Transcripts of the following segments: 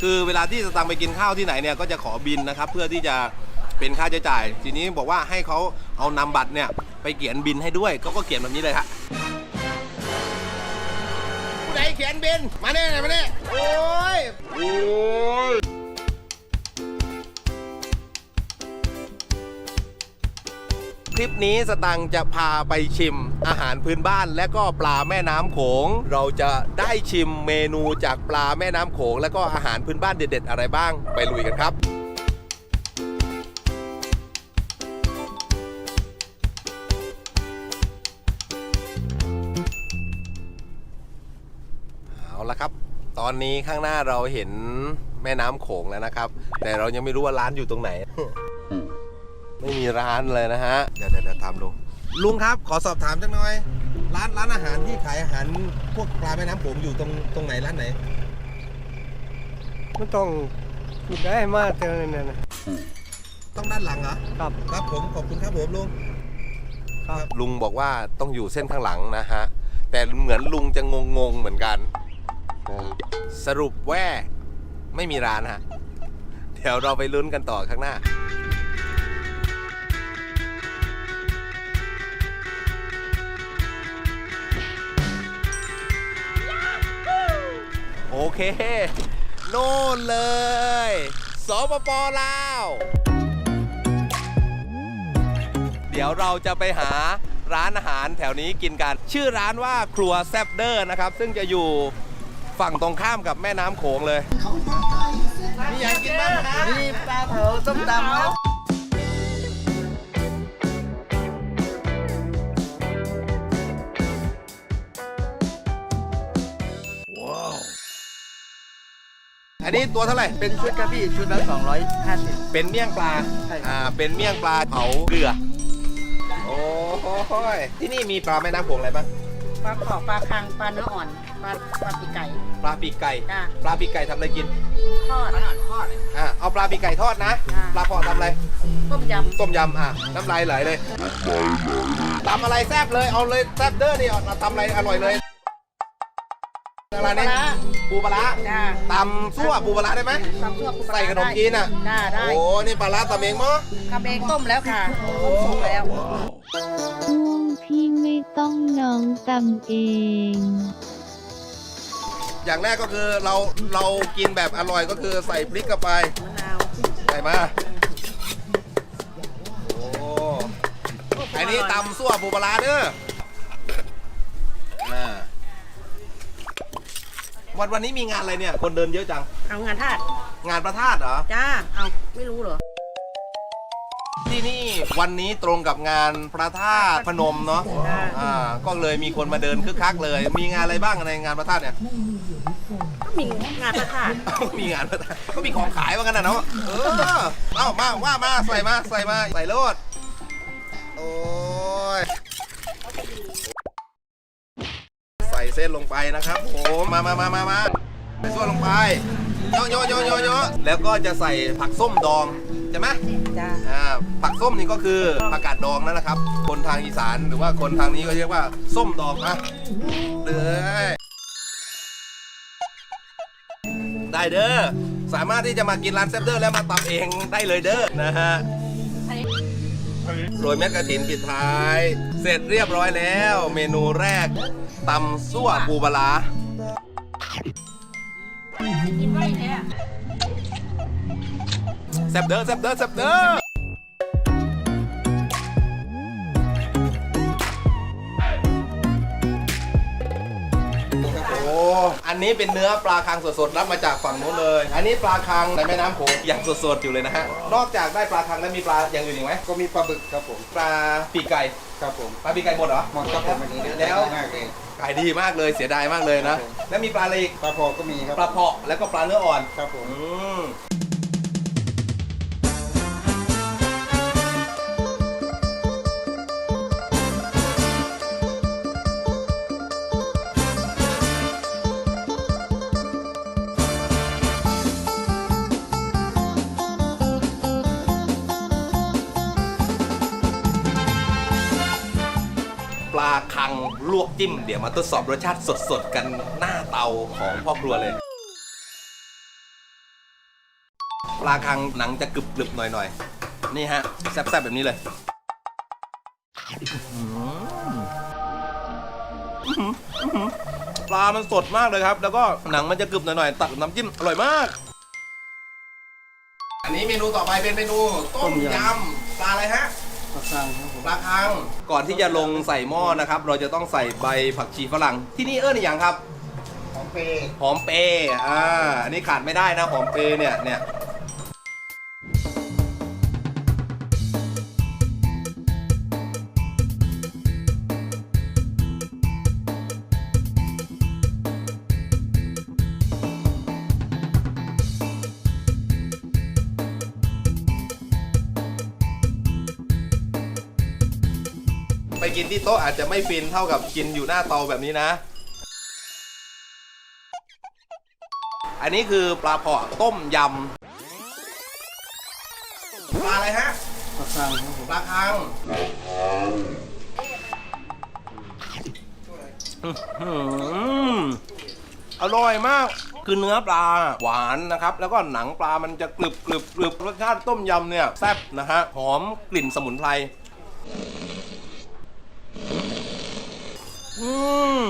คือเวลาที่สตังค์ไปกินข้าวที่ไหนเนี่ยก็จะขอบินนะครับ เพื่อที่จะเป็นค่าใช้จ่าย ทีนี้บอกว่าให้เขาเอานำบัตรเนี่ยไปเขียนบินให้ด้วยเขาก็เขียนแบบนี้เลยฮะผู้ใดเขียนบินมาเนี่ยมาเนี่ยโอ้ยโอ้ย คลิปนี้สตังค์จะพาไปชิมอาหารพื้นบ้าน และก็ปลาแม่น้ำโขง เราจะได้ชิมเมนูจากปลาแม่น้ำโขง และก็อาหารพื้นบ้านเด็ดๆ อะไรบ้างไปลุยกันครับเอาละครับ ตอนนี้ข้างหน้าเราเห็นแม่น้ำโขงแล้วนะครับ แต่เรายังไม่รู้ว่าร้านอยู่ตรงไหน ไม่มีร้านเลยนะฮะ เดี๋ยวเดี๋ยวเดี๋ยวถามลุงลุงครับขอสอบถามจังหน่อย ร้านร้านอาหารที่ขายอาหารพวกปลาแม่น้ำโขงอยู่ตรงตรงไหนร้านไหน มันต้องคิดได้มากเท่านั้นนะ ต้องด้านหลังเหรอครับ ครับผมขอบคุณครับผมลุง ครับ ลุงบอกว่าต้องอยู่เส้นข้างหลังนะฮะ แต่เหมือนลุงจะงงๆเหมือนกัน สรุปแว่าไม่มีร้านฮะ เดี๋ยวเราไปลุ้นกันต่อข้างหน้า เค โน่นเลย สปปลาว เดี๋ยวเราจะไปหาร้านอาหารแถวนี้กินกัน ชื่อร้านว่าครัวแซบเดอร์นะครับ ซึ่งจะอยู่ฝั่งตรงข้ามกับแม่น้ำโขงเลย มีอยากกินบ้างนะมีปลาเผาส้มตำครับ อันนี้ตัวเท่าไหร่ เป็นชุดครับพี่ชุดละ250 เป็นเมี่ยงปลา ใช่ครับ อ่า เป็นเมี่ยงปลาเผาเกลือ โอ้ย ที่นี่มีปลาแม่น้ำโขงอะไรบ้าง ปลาขอบปลาคังปลาเนื้ออ่อนปลาปลาปีกไก่ ปลาปีกไก่ จ้าปลาปีกไก่ทำอะไรกิน ทอด อ่า เอาปลาปีกไก่ทอดนะอ่าปลาพอทำอะไร ต้มยต้มยำ อะ น้ำลายไหลเลยตำอะไรแซ่บเลย เอาเลยแซ่บเด้อนี่เอาตำอะไรอร่อยเลยำ อะไรนี่ปลาร้าปูปลาร้าจ้าตำซั่วปูปลาร้าได้ไหมตำซั่วปูปลาร้าใส่ขนมจีนอะได้ได้โอ้นี่ปลาร้าตำเองมั้งกระเบงต้มแล้วค่ะต้มสุกแล้วช่วงพี่ไม่ต้องน้องตำเอง อย่างแรกก็คือเราเรากินแบบอร่อยก็คือใส่พริกเข้าไปมะนาวใส่มาโอ้อันนี้ตำซั่วปูปลาร้าเด้ออ่า วันวันนี้มีงานอะไรเนี่ย คนเดินเยอะจัง เอางานทาดงานพระธาตุเหรอ จ้า เอาไม่รู้เหรอ ที่นี่วันนี้ตรงกับงานพระธาตุพนมเนาะจ้าอ่า ก็เลยมีคนมาเดินคึกคักเลย มีงานอะไรบ้างในงานพระธาตุเนี่ย ก็มีงานพระธาตุเอ้ามีงานพระธาตุก็มีของขายว่ากันนะเนาะ เออ เอ้ามาว่ามาใส่มาใส่มาใส่โลด โอ้ย ใส่ เส้นลงไปนะครับผมมามามามามาใส่ส่วนลงไปโยโยโยโยโยแล้วก็จะใส่ผักส้มดองใช่ไหมจ้าอ่าผักส้มนี่ก็คือผักกาดดองนั่นแหละครับ คนทางอีสานหรือว่าคนทางนี้ก็เรียกว่าส้มดองนะเลยได้เด้อสามารถที่จะมากินร้านแซ่บเดอร์แล้วมาตำเองได้เลยเด้อนะฮะโรยเม็ดกระถินปิดท้าย เสร็จเรียบร้อยแล้ว เมนูแรก ตำซั่วปูปลาร้ากินไว้เนี่ยแซ่บเด้อแซ่บเด้อแซ่บเด้อโอ้อันนี้เป็นเนื้อปลาคังสดๆรับมาจากฝั่งนู้นเลย อันนี้ปลาคังในแม่น้ำโขงอย่างสดๆอยู่เลยนะฮะ นอกจากได้ปลาคังแล้วมีปลาอย่างอื่นอีกไหมก็มีปลาบึกครับผม ปลาปีกไก่ครับผม ปลาปีกไก่หมดเหรอหมดครับผมอันนี้แล้วมากเลย ขายดีมากเลยเสียดายมากเลยนะ แล้วมีปลาอะไรอีกปลาพอก็มีครับปลาเผาะแล้วก็ปลาเนื้ออ่อน ครับผม อืมาคังลวกจิ้ม เดี๋ยวมาทดสอบรสชาติสดๆ กันหน้าเตาของพ่อครัวเลย ปลาคังหนังจะกรึบๆหน่อยๆ นี่ฮะ แซ่บๆ แบบนี้เลย ปลามันสดมากเลยครับ แล้วก็หนังมันจะกรึบหน่อยๆ ตักน้ำจิ้มอร่อยมาก อันนี้เมนูต่อไปเป็นเมนูต้มยำปลาอะไรฮะ ปลาคังครับผมปลาคังก่อนที่จะลงใส่หม้อนะครับ เราจะต้องใส่ใบผักชีฝรั่ง ที่นี่เอิ้นอย่างครับ ของเปย์หอมเปรย์อ่า อันนี้ขาดไม่ได้นะหอมเปรย์เนี่ยเนี่ย กินที่โต๊ะอาจจะไม่ฟินเท่ากับกินอยู่หน้าเตาแบบนี้นะ อันนี้คือปลาเผาะต้มยำ ปลาอะไรฮะ ปลาคังปลาคังอื้อหืออร่อยมาก คือเนื้อปลาหวานนะครับ แล้วก็หนังปลามันจะกรึบกรึบกรึบรสชาติต้มยำเนี่ยแซ่บนะฮะ หอมกลิ่นสมุนไพร อืม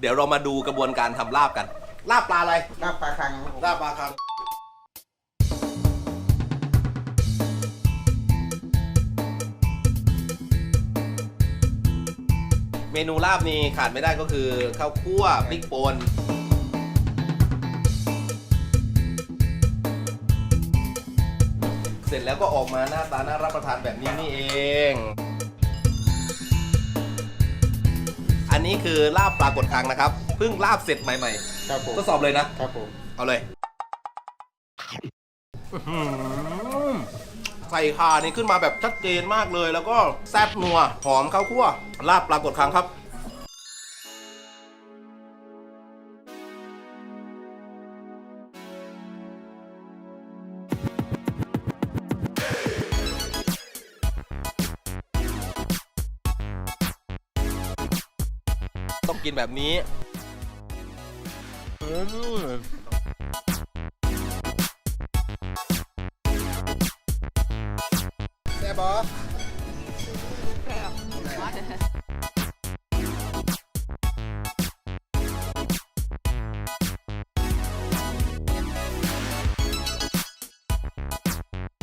เดี๋ยวเรามาดูกระบวนการทำลาบกัน ลาบปลาอะไร ลาบปลาคังครับผมลาบปลาคัง เมนูลาบนี้ขาดไม่ได้ก็คือข้าวคั่วพริกป่นเสร็จแล้วก็ออกมาหน้าตาน่ารับประทานแบบนี้นี่เอง นนี้คือลาบปลากดคังนะครับเพิ่งลาบเสร็จใหม่ครับผมๆทดสอบเลยนะ ครับผมเอาเลยอื้อหือใส่ข่านี่ขึ้นมาแบบชัดเจนมากเลย แล้วก็แซ่บนัว หอมข้าวคั่วลาบปลากดคังครับ กินแบบนี้อืมแซ่บบอ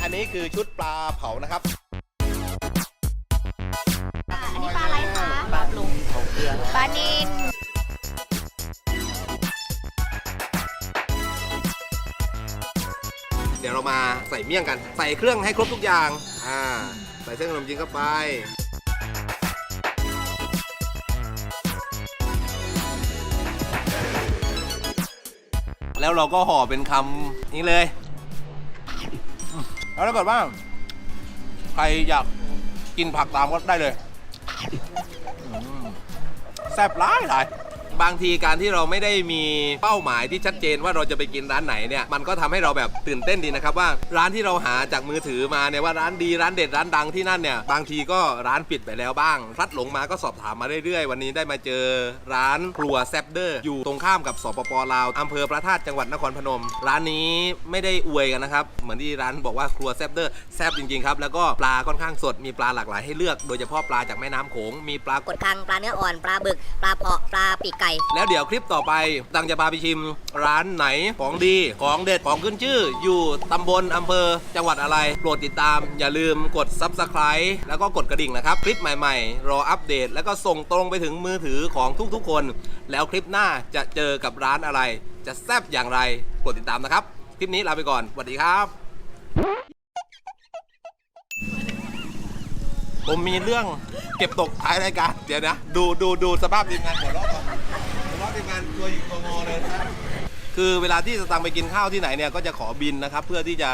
อันนี้คือชุดปลาเผานะครับ นินเดี๋ยวเรามาใส่เมี่ยงกัน ใส่เครื่องให้ครบทุกอย่าง อ่า ใส่เส้นขนมจีนเข้าไป แล้วเราก็ห่อเป็นคำนี้เลย แล้วถ้าเกิดว่า ใครอยากกินผักตามก็ได้เลยอืม แซ่บหลายหลาย บางทีการที่เราไม่ได้มีเป้าหมายที่ชัดเจนว่าเราจะไปกินร้านไหนเนี่ยมันก็ทำให้เราแบบตื่นเต้นดีนะครับว่าร้านที่เราหาจากมือถือมาเนี่ยว่าร้านดีร้านเด็ดร้านดังที่นั่นเนี่ยบางทีก็ร้านปิดไปแล้วบ้างพลัดหลงมาก็สอบถามมาเรื่อยๆ วันนี้ได้มาเจอร้านครัวแซบเดอร์อยู่ตรงข้ามกับสปปลาวอำเภอพระธาตุจังหวัดนครพนม ร้านนี้ไม่ได้อวยกันนะครับเหมือนที่ร้านบอกว่าครัวแซบเดอร์แซบจริงๆครับแล้วก็ปลาค่อนข้างสดมีปลาหลากหลายให้เลือก โดยเฉพาะปลาจากแม่น้ำโขงมีปลากดคังปลาเนื้ออ่อนปลาบึกปลาเผาะปลาปีกไก่ แล้วเดี๋ยวคลิปต่อไปตังจะพาไปชิมร้านไหนของดีของเด็ดของขึ้นชื่อ อยู่ตำบลอำเภอ จังหวัดอะไร โปรดติดตาม อย่าลืมกด Subscribe แล้วก็กดกระดิ่งนะครับ คลิปใหม่ๆ รออัปเดต แล้วก็ส่งตรงไปถึงมือถือของทุกๆคน แล้วคลิปหน้าจะเจอกับร้านอะไร จะแซ่บอย่างไรกดติดตามนะครับ คลิปนี้ลาไปก่อนสวัสดีครับ ผมมีเรื่องเก็บตกท้ายรายการเดี๋ยวนะ ดูดูดูสภาพทีมงานหัวเราะก่อนหัวเราะทีมงานตัวหยิกตัวงอเลยนะคือเวลาที่สตังค์ไปกินข้าวที่ไหนเนี่ยก็จะขอบินนะครับ เพื่อที่จะ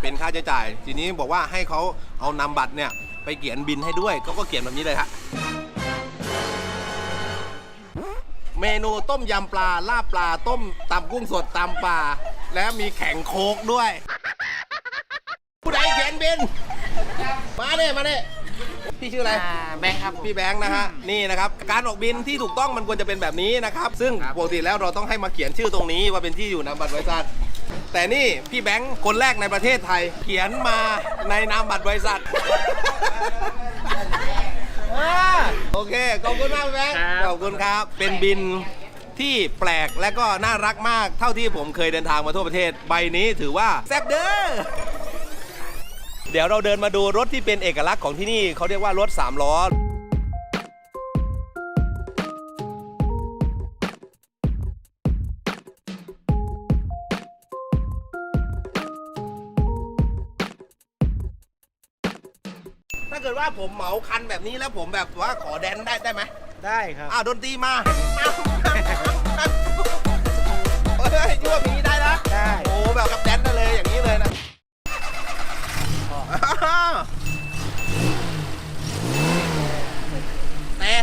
เป็นค่าใช้จ่าย ทีนี้บอกว่าให้เขาเอานำบัตรเนี่ยไปเขียนบินให้ด้วยเขาก็เขียนแบบนี้เลยฮะเมนูต้มยำปลาลาบปลาต้มตำกุ้งสดตำปลาและมีแข่งโคกด้วย ผู้ใดเขียนบิน มาเนี่ยมาเนี่ย พี่ชื่ออะไรแบงค์ครับ พี่แบงค์นะฮะ นี่นะครับ การออกบินที่ถูกต้องมันควรจะเป็นแบบนี้นะครับ ซึ่งปกติแล้วเราต้องให้มาเขียนชื่อตรงนี้ว่าเป็นที่อยู่นามบัตรบริษัท แต่นี่พี่แบงค์คนแรกในประเทศไทย เขียนมาในนามบัตรบริษัทอ่าโอเค ขอบคุณมากพี่แบงค์ ครับ ขอบคุณครับ เป็นบินที่แปลกและก็น่ารักมาก เท่าที่ผมเคยเดินทางมาทั่วประเทศ ใบนี้ถือว่าแซ่บเด้อ เดี๋ยวเราเดินมาดูรถที่เป็นเอกลักษณ์ของที่นี่เขาเรียกว่ารถ3ล้อถ้าเกิดว่าผมเหมาคันแบบนี้แล้วผมแบบว่าขอแดนได้ได้ไหมได้ครับอ้าวดนตรีมาเฮ้ยยั่วอย่างนี้ได้นะได้ โอ้แบบกับแดนได้เลยอย่างนี้เลยนะ แต่